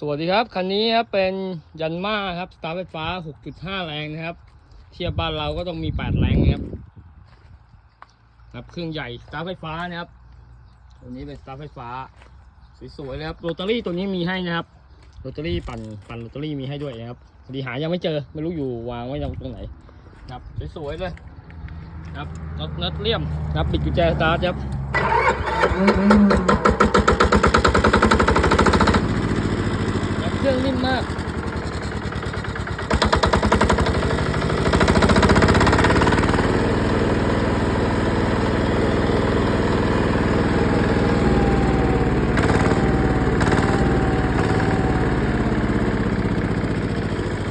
สวัสดีครับ คันนี้ครับเป็นยันมาครับสตาร์ไฟฟ้า 6.5 แรงนะครับ เทียบบ้านเราก็ต้องมี 8 แรงนะครับครับเครื่องใหญ่สตาร์ไฟฟ้านะครับตัวนี้เป็นสตาร์ไฟฟ้าสวยๆเลยครับโรตารี่ตัวนี้มีให้นะครับโรตารี่ปั่นปั่นโรตารี่มีให้ด้วยนะครับดีหายังไม่เจอไม่รู้อยู่วางไว้ตรงไหนครับสวยๆเลยครับน็อตน็อตเลี่ยมครับบิดกุญแจสตาร์ทครับ ครับ เครื่องนิ่มมาก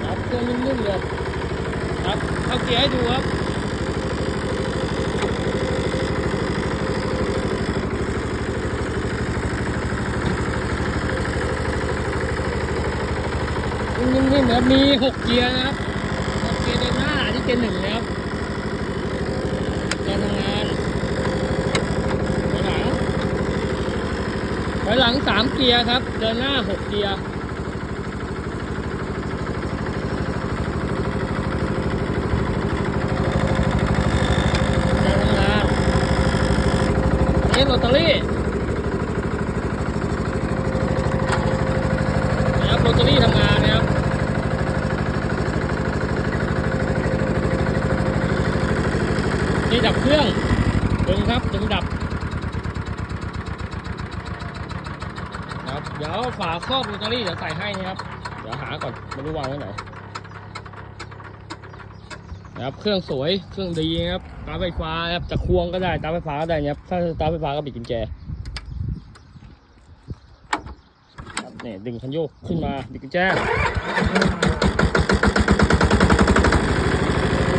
ครับเครื่องนิ่มๆเลยครับเข้าเกียร์ให้ดูครับ นิ่มๆนะครับมีหกเกียร์นะครับหกเกียร์เดินหน้าที่เกียร์หนึ่งนะครับการทำงานถอยหลังถอยหลังสามเกียร์ครับ เดินหน้าหกเกียร์การทำงานนี่ลอตเตอรี่นะครับลอตเตอรี่ทำงาน นะครับนี่ดับเครื่องดึงครับดึงดับ ครับ เดี๋ยวฝาครอบลอตเตอรี่เดี๋ยวใส่ให้นะครับ เดี๋ยวหาก่อนไม่รู้วางไว้ไหนนะครับเครื่องสวยเครื่องดีนะครับตาไฟฟ้าครับจะควงก็ได้ตาไฟฟ้าก็ได้นะครับถ้าตาไฟฟ้าก็บิดกุญแจครับเนี่ยดึงคันโยกขึ้นมาบิดกุญแจ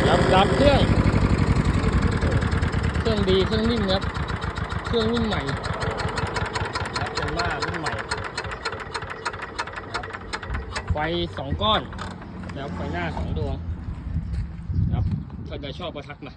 ดับดับเครื่อง รื่องดีเครื่องนิ่มครับ เครื่องรุ่นใหม่ครับเป็นว่ารุ่นใหม่ไฟสองก้อนนะครับไฟหน้าสองดวงครับถ้าใครชอบประทักมา